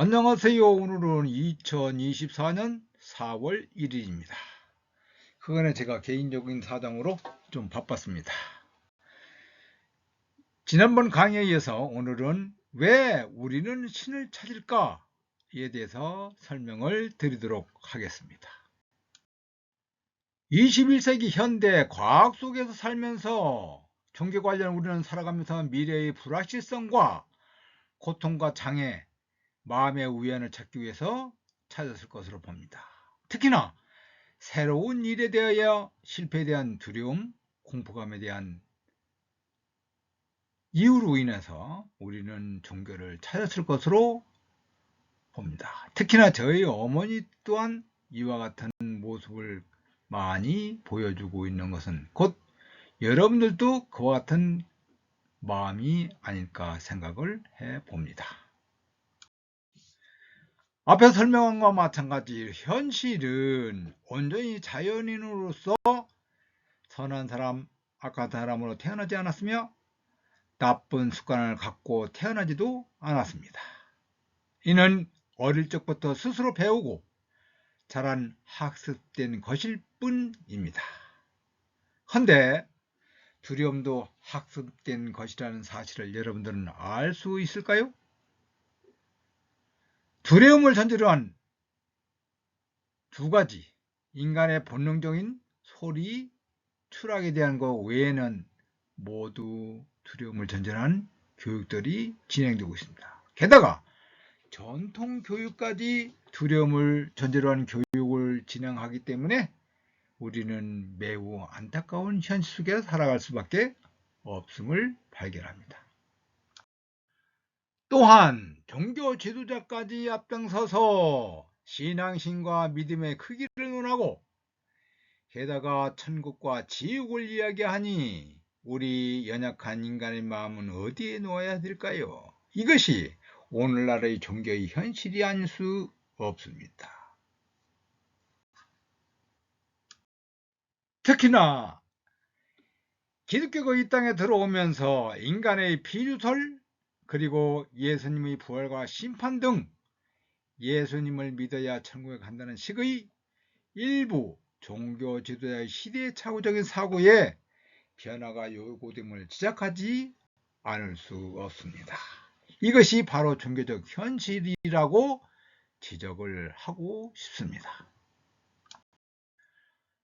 안녕하세요. 오늘은 2024년 4월 1일입니다. 그간에 제가 개인적인 사정으로 좀 바빴습니다. 지난번 강의에 이어서 오늘은 왜 우리는 신을 찾을까에 대해서 설명을 드리도록 하겠습니다. 21세기 현대 과학 속에서 살면서 종교 관련 우리는 살아가면서 미래의 불확실성과 고통과 장애, 마음의 우연을 찾기 위해서 찾았을 것으로 봅니다. 특히나 새로운 일에 대하여 실패에 대한 두려움, 공포감에 대한 이유로 인해서 우리는 종교를 찾았을 것으로 봅니다. 특히나 저희 어머니 또한 이와 같은 모습을 많이 보여주고 있는 것은 곧 여러분들도 그와 같은 마음이 아닐까 생각을 해 봅니다. 앞에 설명한 것과 마찬가지 현실은 온전히 자연인으로서 선한 사람, 악한 사람으로 태어나지 않았으며 나쁜 습관을 갖고 태어나지도 않았습니다. 이는 어릴 적부터 스스로 배우고 자란 학습된 것일 뿐입니다. 헌데 두려움도 학습된 것이라는 사실을 여러분들은 알 수 있을까요? 두려움을 전제로 한 두 가지 인간의 본능적인 소리, 추락에 대한 것 외에는 모두 두려움을 전제로 한 교육들이 진행되고 있습니다. 게다가 전통 교육까지 두려움을 전제로 한 교육을 진행하기 때문에 우리는 매우 안타까운 현실 속에 살아갈 수밖에 없음을 발견합니다. 또한 종교 지도자까지 앞장서서 신앙심과 믿음의 크기를 논하고 게다가 천국과 지옥을 이야기하니 우리 연약한 인간의 마음은 어디에 놓아야 될까요? 이것이 오늘날의 종교의 현실이 아닐 수 없습니다. 특히나 기독교가 이 땅에 들어오면서 인간의 피주설 그리고 예수님의 부활과 심판 등 예수님을 믿어야 천국에 간다는 식의 일부 종교 지도자의 시대착오적인 사고에 변화가 요구됨을 지적하지 않을 수 없습니다. 이것이 바로 종교적 현실이라고 지적을 하고 싶습니다.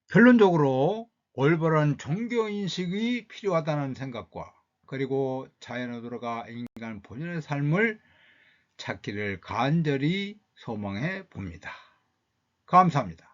결론적으로 올바른 종교인식이 필요하다는 생각과 그리고 자연으로 돌아가 인간 본연의 삶을 찾기를 간절히 소망해 봅니다. 감사합니다.